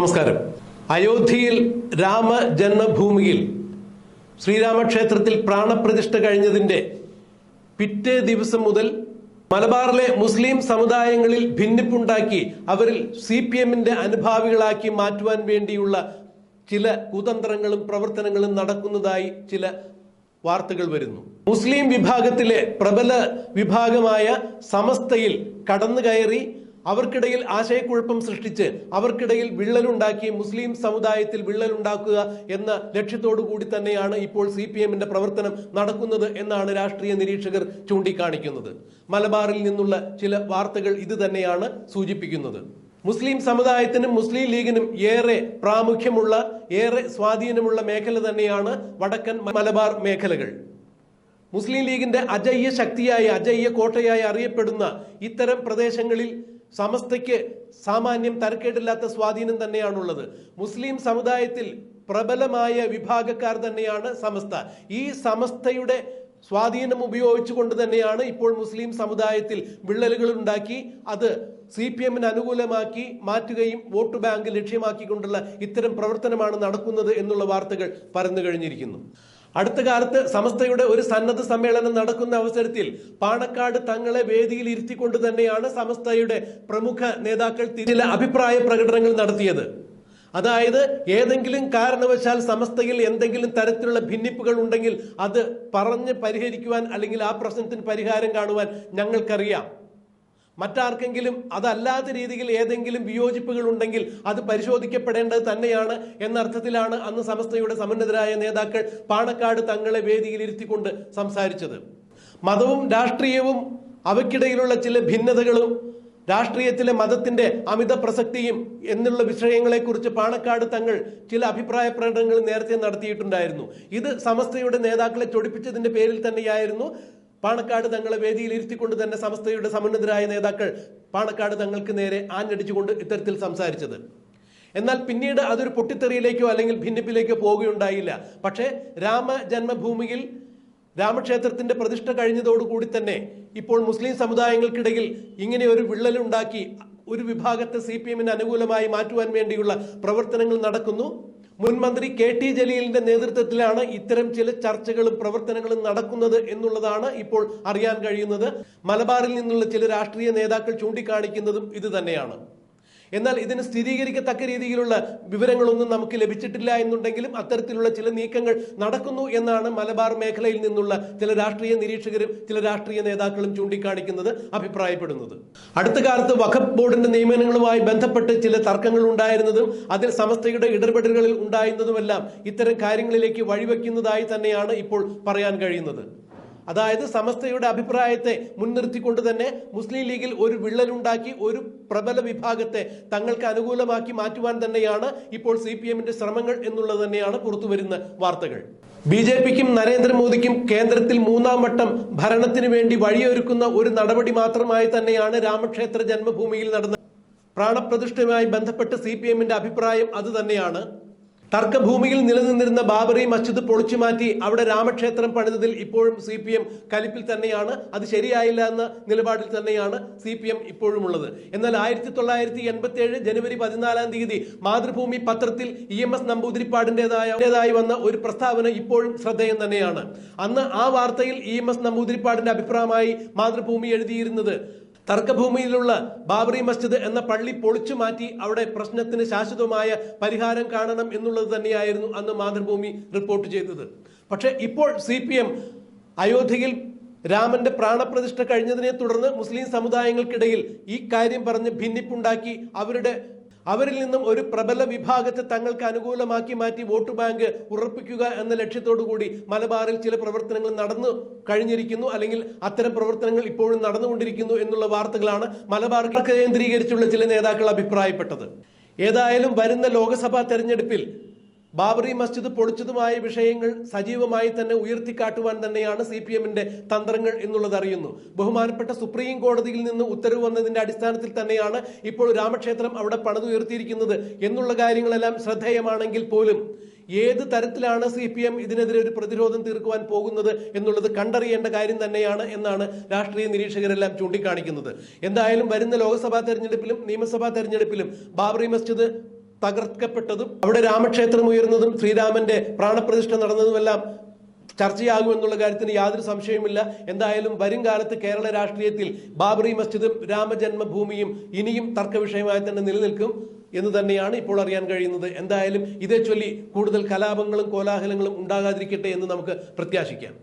നമസ്കാരം. അയോധ്യയിൽ രാമജന്മഭൂമിയിൽ ശ്രീരാമക്ഷേത്രത്തിൽ പ്രാണപ്രതിഷ്ഠ കഴിഞ്ഞതിന്റെ പിറ്റേ ദിവസം മുതൽ മലബാറിലെ മുസ്ലിം സമുദായങ്ങളിൽ ഭിന്നിപ്പുണ്ടാക്കി അവരിൽ സി പി എമ്മിന്റെ അനുഭാവികളാക്കി മാറ്റുവാൻ വേണ്ടിയുള്ള ചില കുതന്ത്രങ്ങളും പ്രവർത്തനങ്ങളും നടക്കുന്നതായി ചില വാർത്തകൾ വരുന്നു. മുസ്ലിം വിഭാഗത്തിലെ പ്രബല വിഭാഗമായ സമസ്തയിൽ കടന്നു കയറി അവർക്കിടയിൽ ആശയക്കുഴപ്പം സൃഷ്ടിച്ച് അവർക്കിടയിൽ വിള്ളലുണ്ടാക്കി മുസ്ലിം സമുദായത്തിൽ വിള്ളലുണ്ടാക്കുക എന്ന ലക്ഷ്യത്തോടു കൂടി തന്നെയാണ് ഇപ്പോൾ സി പി എമ്മിന്റെ പ്രവർത്തനം നടക്കുന്നത് എന്നാണ് രാഷ്ട്രീയ നിരീക്ഷകർ ചൂണ്ടിക്കാണിക്കുന്നത്. മലബാറിൽ നിന്നുള്ള ചില വാർത്തകൾ ഇത് തന്നെയാണ് സൂചിപ്പിക്കുന്നത്. മുസ്ലിം സമുദായത്തിനും മുസ്ലിം ലീഗിനും ഏറെ പ്രാമുഖ്യമുള്ള ഏറെ സ്വാധീനമുള്ള മേഖല തന്നെയാണ് വടക്കൻ മലബാർ മേഖലകൾ. മുസ്ലിം ലീഗിന്റെ അജയ്യ ശക്തിയായി അജയ്യ കോട്ടയായി അറിയപ്പെടുന്ന ഇത്തരം പ്രദേശങ്ങളിൽ സമസ്തയ്ക്ക് സാമാന്യം തരക്കേടില്ലാത്ത സ്വാധീനം തന്നെയാണുള്ളത്. മുസ്ലിം സമുദായത്തിൽ പ്രബലമായ വിഭാഗക്കാർ തന്നെയാണ് സമസ്ത. ഈ സമസ്തയുടെ സ്വാധീനം ഉപയോഗിച്ചുകൊണ്ട് തന്നെയാണ് ഇപ്പോൾ മുസ്ലിം സമുദായത്തിൽ വിള്ളലുകൾ ഉണ്ടാക്കി അത് സി പി എമ്മിന് അനുകൂലമാക്കി മാറ്റുകയും വോട്ട് ബാങ്ക് ലക്ഷ്യമാക്കിക്കൊണ്ടുള്ള ഇത്തരം പ്രവർത്തനമാണ് നടക്കുന്നത് എന്നുള്ള വാർത്തകൾ പരന്നു കഴിഞ്ഞിരിക്കുന്നു അടുത്ത കാലത്ത് സമസ്തയുടെ ഒരു സന്നദ്ധ സമ്മേളനം നടക്കുന്ന അവസരത്തിൽ പാണക്കാട് തങ്ങളെ വേദിയിൽ ഇരുത്തിക്കൊണ്ട് തന്നെയാണ് സമസ്തയുടെ പ്രമുഖ നേതാക്കൾ ചില അഭിപ്രായ പ്രകടനങ്ങൾ നടത്തിയത്. അതായത് ഏതെങ്കിലും കാരണവശാൽ സമസ്തയിൽ എന്തെങ്കിലും തരത്തിലുള്ള ഭിന്നിപ്പുകൾ ഉണ്ടെങ്കിൽ അത് പറഞ്ഞ് പരിഹരിക്കുവാൻ അല്ലെങ്കിൽ ആ പ്രശ്നത്തിന് പരിഹാരം കാണുവാൻ ഞങ്ങൾക്കറിയാം. മറ്റാർക്കെങ്കിലും അതല്ലാത്ത രീതിയിൽ ഏതെങ്കിലും വിയോജിപ്പുകൾ ഉണ്ടെങ്കിൽ അത് പരിശോധിക്കപ്പെടേണ്ടത് തന്നെയാണ് എന്നർത്ഥത്തിലാണ് അന്ന് സമസ്തയുടെ സമന്നതരായ നേതാക്കൾ പാണക്കാട് തങ്ങളെ വേദിയിലിരുത്തിക്കൊണ്ട് സംസാരിച്ചത്. മതവും രാഷ്ട്രീയവും അവയ്ക്കിടയിലുള്ള ചില ഭിന്നതകളും രാഷ്ട്രീയത്തിലെ മതത്തിന്റെ അമിത പ്രസക്തിയും എന്നുള്ള വിഷയങ്ങളെക്കുറിച്ച് പാണക്കാട് തങ്ങൾ ചില അഭിപ്രായ പ്രകടനങ്ങൾ നേരത്തെ നടത്തിയിട്ടുണ്ടായിരുന്നു. ഇത് സമസ്തയുടെ നേതാക്കളെ ചൊടിപ്പിച്ചതിന്റെ പേരിൽ തന്നെയായിരുന്നു. പാണക്കാട് തങ്ങളെ വേദിയിൽ ഇരുത്തിക്കൊണ്ട് തന്നെ സമസ്തയുടെ സമന്നതരായ നേതാക്കൾ പാണക്കാട് തങ്ങൾക്ക് നേരെ ആഞ്ഞടിച്ചുകൊണ്ട് ഇത്തരത്തിൽ സംസാരിച്ചത്. എന്നാൽ പിന്നീട് അതൊരു പൊട്ടിത്തെറിയിലേക്കോ അല്ലെങ്കിൽ ഭിന്നിപ്പിലേക്കോ പോവുകയുണ്ടായില്ല. പക്ഷേ രാമ ജന്മഭൂമിയിൽ രാമക്ഷേത്രത്തിന്റെ പ്രതിഷ്ഠ കഴിഞ്ഞതോടുകൂടി തന്നെ ഇപ്പോൾ മുസ്ലിം സമുദായങ്ങൾക്കിടയിൽ ഇങ്ങനെ ഒരു വിള്ളലുണ്ടാക്കി ഒരു വിഭാഗത്തെ സി പി എമ്മിന് അനുകൂലമായി മാറ്റുവാൻ വേണ്ടിയുള്ള പ്രവർത്തനങ്ങൾ നടക്കുന്നു. മുൻ മന്ത്രി കെ ടി ജലീലിന്റെ നേതൃത്വത്തിലാണ് ഇത്തരം ചില ചർച്ചകളും പ്രവർത്തനങ്ങളും നടക്കുന്നത് എന്നുള്ളതാണ് ഇപ്പോൾ അറിയാൻ കഴിയുന്നത്. മലബാറിൽ നിന്നുള്ള ചില രാഷ്ട്രീയ നേതാക്കൾ ചൂണ്ടിക്കാണിക്കുന്നതും ഇത് തന്നെയാണ് എന്നാൽ ഇതിന് സ്ഥിരീകരിക്കത്തക്ക രീതിയിലുള്ള വിവരങ്ങളൊന്നും നമുക്ക് ലഭിച്ചിട്ടില്ല എന്നുണ്ടെങ്കിലും അത്തരത്തിലുള്ള ചില നീക്കങ്ങൾ നടക്കുന്നു എന്നാണ് മലബാർ മേഖലയിൽ നിന്നുള്ള ചില രാഷ്ട്രീയ നിരീക്ഷകരും ചില രാഷ്ട്രീയ നേതാക്കളും ചൂണ്ടിക്കാണിക്കുന്നത് അഭിപ്രായപ്പെടുന്നത്. അടുത്ത കാലത്ത് വഖഫ് ബോർഡിന്റെ നിയമനങ്ങളുമായി ബന്ധപ്പെട്ട് ചില തർക്കങ്ങൾ ഉണ്ടായിരുന്നതും അതിൽ സമസ്തയുടെ ഇടപെടലുകളിൽ ഉണ്ടായിരുന്നതുമെല്ലാം ഇത്തരം കാര്യങ്ങളിലേക്ക് വഴിവെക്കുന്നതായി തന്നെയാണ് ഇപ്പോൾ പറയാൻ കഴിയുന്നത്. അതായത് സമസ്തയുടെ അഭിപ്രായത്തെ മുൻനിർത്തിക്കൊണ്ട് തന്നെ മുസ്ലിം ലീഗിൽ ഒരു വിള്ളലുണ്ടാക്കി ഒരു പ്രബല വിഭാഗത്തെ തങ്ങൾക്ക് അനുകൂലമാക്കി മാറ്റുവാൻ തന്നെയാണ് ഇപ്പോൾ സി പി എമ്മിന്റെ ശ്രമങ്ങൾ എന്നുള്ളത് തന്നെയാണ് പുറത്തുവരുന്ന വാർത്തകൾ. ബി ജെ പിക്കും നരേന്ദ്രമോദിക്കും കേന്ദ്രത്തിൽ മൂന്നാം വട്ടം ഭരണത്തിന് വേണ്ടി വഴിയൊരുക്കുന്ന ഒരു നടപടി മാത്രമായി തന്നെയാണ് രാമക്ഷേത്ര ജന്മഭൂമിയിൽ നടന്ന പ്രാണപ്രതിഷ്ഠയുമായി ബന്ധപ്പെട്ട് സി പി എമ്മിന്റെ അഭിപ്രായം അത് തന്നെയാണ്. തർക്കഭൂമിയിൽ നിലനിന്നിരുന്ന ബാബറി മസ്ജിദ് പൊളിച്ചു മാറ്റി അവിടെ രാമക്ഷേത്രം പണിതതിൽ ഇപ്പോഴും സി പി എം കലിപ്പിൽ തന്നെയാണ്. അത് ശരിയായില്ല എന്ന നിലപാടിൽ തന്നെയാണ് സി പി എം ഇപ്പോഴും ഉള്ളത് എന്നാൽ ആയിരത്തി തൊള്ളായിരത്തി എൺപത്തി ഏഴ് ജനുവരി പതിനാലാം തീയതി മാതൃഭൂമി പത്രത്തിൽ ഇ എം എസ് നമ്പൂതിരിപ്പാടിന്റെതായതായി വന്ന ഒരു പ്രസ്താവന ഇപ്പോഴും ശ്രദ്ധേയം തന്നെയാണ്. അന്ന് ആ വാർത്തയിൽ ഇ എം എസ് നമ്പൂതിരിപ്പാടിന്റെ അഭിപ്രായമായി മാതൃഭൂമി എഴുതിയിരുന്നത്. തർക്കഭൂമിയിലുള്ള ബാബറി മസ്ജിദ് എന്ന പള്ളി പൊളിച്ചു മാറ്റി അവിടെ പ്രശ്നത്തിന് ശാശ്വതമായ പരിഹാരം കാണണം എന്നുള്ളത് തന്നെയായിരുന്നു അന്ന് മാതൃഭൂമി റിപ്പോർട്ട് ചെയ്തത്. പക്ഷേ ഇപ്പോൾ സി പി എം അയോധ്യയിൽ രാമന്റെ പ്രാണപ്രതിഷ്ഠ കഴിഞ്ഞതിനെ തുടർന്ന് മുസ്ലിം സമുദായങ്ങൾക്കിടയിൽ ഈ കാര്യം പറഞ്ഞ് ഭിന്നിപ്പുണ്ടാക്കി അവരുടെ അവരിൽ നിന്നും ഒരു പ്രബല വിഭാഗത്തെ തങ്ങൾക്ക് അനുകൂലമാക്കി മാറ്റി വോട്ട് ബാങ്ക് ഉറപ്പിക്കുക എന്ന ലക്ഷ്യത്തോടു കൂടി മലബാറിൽ ചില പ്രവർത്തനങ്ങൾ നടന്നു കഴിഞ്ഞിരിക്കുന്നു. അല്ലെങ്കിൽ അത്തരം പ്രവർത്തനങ്ങൾ ഇപ്പോഴും നടന്നുകൊണ്ടിരിക്കുന്നു എന്നുള്ള വാർത്തകളാണ് മലബാർ കേന്ദ്രീകരിച്ചുള്ള ചില നേതാക്കൾ അഭിപ്രായപ്പെട്ടത്. ഏതായാലും വരുന്ന ലോക്സഭാ തെരഞ്ഞെടുപ്പിൽ ബാബറി മസ്ജിദ് പൊളിച്ചതുമായ വിഷയങ്ങൾ സജീവമായി തന്നെ ഉയർത്തിക്കാട്ടുവാൻ തന്നെയാണ് സി പി എമ്മിന്റെ തന്ത്രങ്ങൾ എന്നുള്ളത് അറിയുന്നു. ബഹുമാനപ്പെട്ട സുപ്രീം കോടതിയിൽ നിന്ന് ഉത്തരവ് വന്നതിന്റെ അടിസ്ഥാനത്തിൽ തന്നെയാണ് ഇപ്പോൾ രാമക്ഷേത്രം അവിടെ പണിതുയർത്തിയിരിക്കുന്നത് എന്നുള്ള കാര്യങ്ങളെല്ലാം ശ്രദ്ധേയമാണെങ്കിൽ പോലും ഏത് തരത്തിലാണ് സി പി എം ഇതിനെതിരെ ഒരു പ്രതിരോധം തീർക്കുവാൻ പോകുന്നത് എന്നുള്ളത് കണ്ടറിയേണ്ട കാര്യം തന്നെയാണ് എന്നാണ് രാഷ്ട്രീയ നിരീക്ഷകരെല്ലാം ചൂണ്ടിക്കാണിക്കുന്നത്. എന്തായാലും വരുന്ന ലോക്സഭാ തെരഞ്ഞെടുപ്പിലും നിയമസഭാ തെരഞ്ഞെടുപ്പിലും ബാബറി മസ്ജിദ് തകർക്കപ്പെട്ടതും അവിടെ രാമക്ഷേത്രം ഉയർന്നതും ശ്രീരാമന്റെ പ്രാണപ്രതിഷ്ഠ നടന്നതുമെല്ലാം ചർച്ചയാകുമെന്നുള്ള കാര്യത്തിന് യാതൊരു സംശയവുമില്ല. എന്തായാലും വരും കാലത്ത് കേരള രാഷ്ട്രീയത്തിൽ ബാബറി മസ്ജിദും രാമജന്മഭൂമിയും ഇനിയും തർക്കവിഷയമായി തന്നെ നിലനിൽക്കും എന്ന് തന്നെയാണ് ഇപ്പോൾ അറിയാൻ കഴിയുന്നത്. എന്തായാലും ഇതേ ചൊല്ലി കൂടുതൽ കലാപങ്ങളും കോലാഹലങ്ങളും ഉണ്ടാകാതിരിക്കട്ടെ എന്ന് നമുക്ക് പ്രത്യാശിക്കാം.